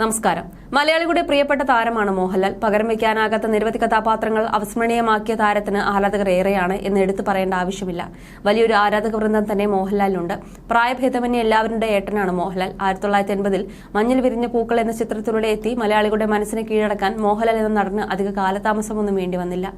നമസ്കാരം. മലയാളിയുടെ പ്രിയപ്പെട്ട താരമാണ് മോഹൻലാൽ. പകരം വയ്ക്കാനാകാത്ത നിരവധി കഥാപാത്രങ്ങൾ അവസ്മരണീയമാക്കിയ താരത്തിന് ആരാധകർ ഏറെയാണ് എന്ന് എടുത്തു പറയേണ്ട ആവശ്യമില്ല. വലിയൊരു ആരാധക വൃന്ദം തന്നെ മോഹൻലാലിനുണ്ട്. പ്രായഭേദമന്യേ എല്ലാവരുടെ ഏട്ടനാണ് മോഹൻലാൽ. ആയിരത്തി തൊള്ളായിരത്തി എൺപതിൽ മഞ്ഞിൽ വിരിഞ്ഞ പൂക്കൾ എന്ന ചിത്രത്തിലൂടെ എത്തി മലയാളികളുടെ മനസ്സിനെ കീഴടക്കാൻ മോഹൻലാൽ എന്ന നടന് അധിക കാലതാമസമൊന്നും വേണ്ടി വന്നില്ല.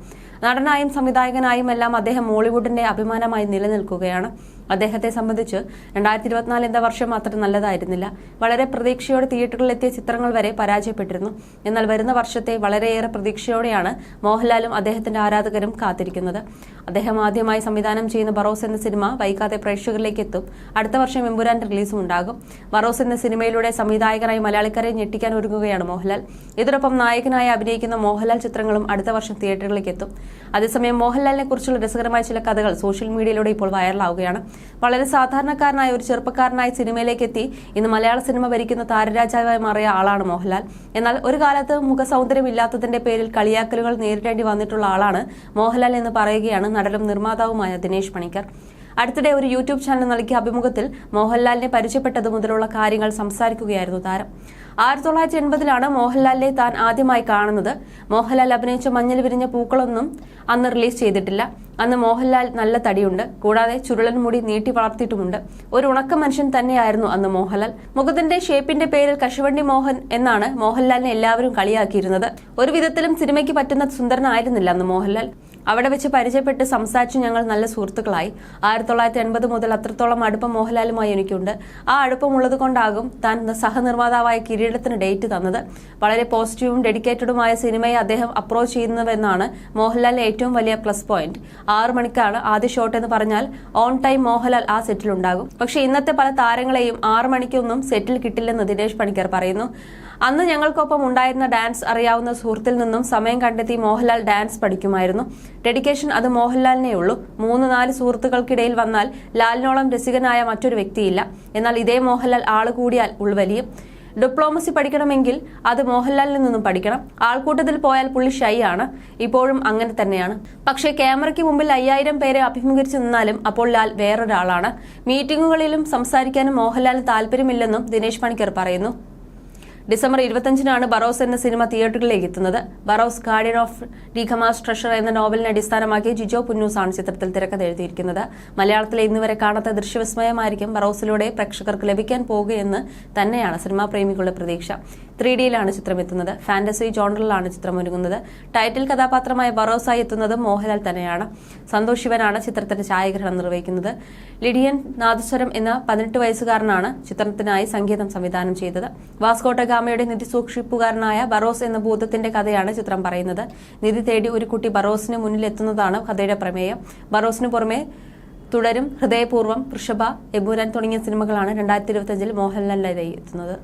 നടനായും സംവിധായകനായും എല്ലാം അദ്ദേഹം മോളിവുഡിന്റെ അഭിമാനമായി നിലനിൽക്കുകയാണ്. അദ്ദേഹത്തെ സംബന്ധിച്ച് രണ്ടായിരത്തി ഇരുപത്തിനാല് എന്ന വർഷം അത്ര നല്ലതായിരുന്നില്ല. വളരെ പ്രതീക്ഷയോടെ തിയേറ്ററുകളിലെത്തിയ ചിത്രങ്ങൾ വരെ പരാജയപ്പെട്ടിരുന്നു. എന്നാൽ വരുന്ന വർഷത്തെ വളരെയേറെ പ്രതീക്ഷയോടെയാണ് മോഹൻലാലും അദ്ദേഹത്തിന്റെ ആരാധകരും കാത്തിരിക്കുന്നത്. അദ്ദേഹം ആദ്യമായി സംവിധാനം ചെയ്യുന്ന ബറോസ് എന്ന സിനിമ വൈകാതെ പ്രേക്ഷകരിലേക്ക് എത്തും അടുത്ത വർഷം എമ്പുരാൻ റിലീസും ഉണ്ടാകും. ബറോസ് എന്ന സിനിമയിലൂടെ സംവിധായകനായി മലയാളിക്കാരെ ഞെട്ടിക്കാൻ ഒരുങ്ങുകയാണ് മോഹൻലാൽ. ഇതിനൊപ്പം നായകനായി അഭിനയിക്കുന്ന മോഹൻലാൽ ചിത്രങ്ങളും അടുത്ത വർഷം തിയേറ്ററുകളിലേക്ക് എത്തും അതേസമയം മോഹൻലാലിനെ കുറിച്ചുള്ള രസകരമായ ചില കഥകൾ സോഷ്യൽ മീഡിയയിലൂടെ ഇപ്പോൾ വൈറലാവുകയാണ്. വളരെ സാധാരണക്കാരനായ ഒരു ചെറുപ്പക്കാരനായി സിനിമയിലേക്ക് എത്തി ഇന്ന് മലയാള സിനിമ ഭരിക്കുന്ന താരരാജാവായി മാറിയ ആളാണ് മോഹൻലാൽ. എന്നാൽ ഒരു കാലത്ത് മുഖസൗന്ദര്യമില്ലാത്തതിന്റെ പേരിൽ കളിയാക്കലുകൾ നേരിടേണ്ടി വന്നിട്ടുള്ള ആളാണ് മോഹൻലാൽ എന്ന് പറയുകയാണ് നടനും നിർമ്മാതാവുമായ ദിനേശ് പണിക്കർ. അടുത്തിടെ ഒരു യൂട്യൂബ് ചാനൽ നൽകിയ അഭിമുഖത്തിൽ മോഹൻലാലിനെ പരിചയപ്പെട്ടതു മുതലുള്ള കാര്യങ്ങൾ സംസാരിക്കുകയായിരുന്നു താരം. ആയിരത്തി തൊള്ളായിരത്തി എൺപതിലാണ് മോഹൻലാലിനെ താൻ ആദ്യമായി കാണുന്നത്. മോഹൻലാൽ അഭിനയിച്ച മഞ്ഞൾ വിരിഞ്ഞ പൂക്കളൊന്നും അന്ന് റിലീസ് ചെയ്തിട്ടില്ല. അന്ന് മോഹൻലാൽ നല്ല തടിയുണ്ട്. കൂടാതെ ചുരുളൻ മുടി നീട്ടി വളർത്തിയിട്ടുമുണ്ട്. ഒരു ഉണക്ക മനുഷ്യൻ തന്നെയായിരുന്നു അന്ന് മോഹൻലാൽ. മുഖത്തിന്റെ ഷേപ്പിന്റെ പേരിൽ കശുവണ്ടി മോഹൻ എന്നാണ് മോഹൻലാലിനെ എല്ലാവരും കളിയാക്കിയിരുന്നത്. ഒരു വിധത്തിലും സിനിമയ്ക്ക് പറ്റുന്ന സുന്ദരനായിരുന്നില്ല അന്ന് മോഹൻലാൽ. അവിടെ വെച്ച് പരിചയപ്പെട്ട് സംസാരിച്ച് ഞങ്ങൾ നല്ല സുഹൃത്തുക്കളായി. ആയിരത്തി തൊള്ളായിരത്തി എൺപത് മുതൽ അത്രത്തോളം അടുപ്പം മോഹൻലാലുമായി എനിക്കുണ്ട്. ആ അടുപ്പമുള്ളത് കൊണ്ടാകും താൻ സഹനിർമ്മാതാവായ കിരീടത്തിന് ഡേറ്റ് തന്നത്. വളരെ പോസിറ്റീവും ഡെഡിക്കേറ്റഡുമായ സിനിമയെ അദ്ദേഹം അപ്രോച്ച് ചെയ്യുന്നുവെന്നാണ് മോഹൻലാലിന് ഏറ്റവും വലിയ പ്ലസ് പോയിന്റ് ആറ് മണിക്കാണ് ആദ്യ ഷോട്ട് എന്ന് പറഞ്ഞാൽ ഓൺ ടൈം മോഹൻലാൽ ആ സെറ്റിൽ ഉണ്ടാകും. പക്ഷെ ഇന്നത്തെ പല താരങ്ങളെയും ആറ് മണിക്കൊന്നും സെറ്റിൽ കിട്ടില്ലെന്ന് ദിനേശ് പണിക്കർ പറയുന്നു. അന്ന് ഞങ്ങൾക്കൊപ്പം ഉണ്ടായിരുന്ന ഡാൻസ് അറിയാവുന്ന സുഹൃത്തിൽ നിന്നും സമയം കണ്ടെത്തി മോഹൻലാൽ ഡാൻസ് പഠിക്കുമായിരുന്നു. ഡെഡിക്കേഷൻ അത് മോഹൻലാലിനേ ഉള്ളൂ. മൂന്ന് നാല് സുഹൃത്തുക്കൾക്കിടയിൽ വന്നാൽ ലാലിനോളം രസികനായ മറ്റൊരു വ്യക്തിയില്ല. എന്നാൽ ഇതേ മോഹൻലാൽ ആൾ കൂടിയാൽ ഉൾവലിയും. ഡിപ്ലോമസി പഠിക്കണമെങ്കിൽ അത് മോഹൻലാലിൽ നിന്നും പഠിക്കണം. ആൾക്കൂട്ടത്തിൽ പോയാൽ പുള്ളി ഷൈ ആണ് ഇപ്പോഴും അങ്ങനെ തന്നെയാണ്. പക്ഷേ ക്യാമറയ്ക്ക് മുമ്പിൽ അയ്യായിരം പേരെ അഭിമുഖീകരിച്ചു നിന്നാലും അപ്പോൾ ലാൽ വേറൊരാളാണ്. മീറ്റിംഗുകളിലും സംസാരിക്കാനും മോഹൻലാലിന് താല്പര്യമില്ലെന്നും ദിനേശ് പണിക്കർ പറയുന്നു. ഡിസംബർ ഇരുപത്തഞ്ചിനാണ് ബറോസ് എന്ന സിനിമ തിയേറ്ററുകളിലേക്ക് എത്തുന്നത് Barroz guardian of D'Gama's treasure എന്ന നോവലിനെ അടിസ്ഥാനമാക്കി ജിജോ പുന്നൂസ് ആണ് ചിത്രത്തിൽ തിരക്കഥ എഴുതിയിരിക്കുന്നത്. മലയാളത്തിലെ ഇന്നുവരെ കാണാത്ത ദൃശ്യവിസ്മയമായിരിക്കും ബറോസിലൂടെ പ്രേക്ഷകർക്ക് ലഭിക്കാൻ പോകുകയെന്ന് തന്നെയാണ് സിനിമാ പ്രേമികളുടെ പ്രതീക്ഷ. ത്രീ ഡിയിലാണ് ചിത്രം എത്തുന്നത് ഫാന്റസി ജോണറിലാണ് ചിത്രം ഒരുങ്ങുന്നത് ടൈറ്റിൽ കഥാപാത്രമായ ബറോസായി എത്തുന്നത് മോഹൻലാൽ തന്നെയാണ്. സന്തോഷ് ശിവനാണ് ചിത്രത്തിന്റെ ഛായാഗ്രഹണം നിർവഹിക്കുന്നത്. ലിഡിയൻ നാദസ്വരം എന്ന പതിനെട്ട് വയസ്സുകാരനാണ് ചിത്രത്തിനായി സംഗീതം സംവിധാനം ചെയ്തത്. വാസ്കോട്ട ഗാമയുടെ നിധി സൂക്ഷിപ്പുകാരനായ ബറോസ് എന്ന ഭൂതത്തിന്റെ കഥയാണ് ചിത്രം പറയുന്നത്. നിധി തേടി ഒരു കുട്ടി ബറോസിന് മുന്നിലെത്തുന്നതാണ് കഥയുടെ പ്രമേയം. ബറോസിന് പുറമെ തുടരും ഹൃദയപൂർവം വൃഷഭ എബുരാൻ തുടങ്ങിയ സിനിമകളാണ് രണ്ടായിരത്തി ഇരുപത്തിയഞ്ചിൽ മോഹൻലാലിനായി എത്തുന്നത്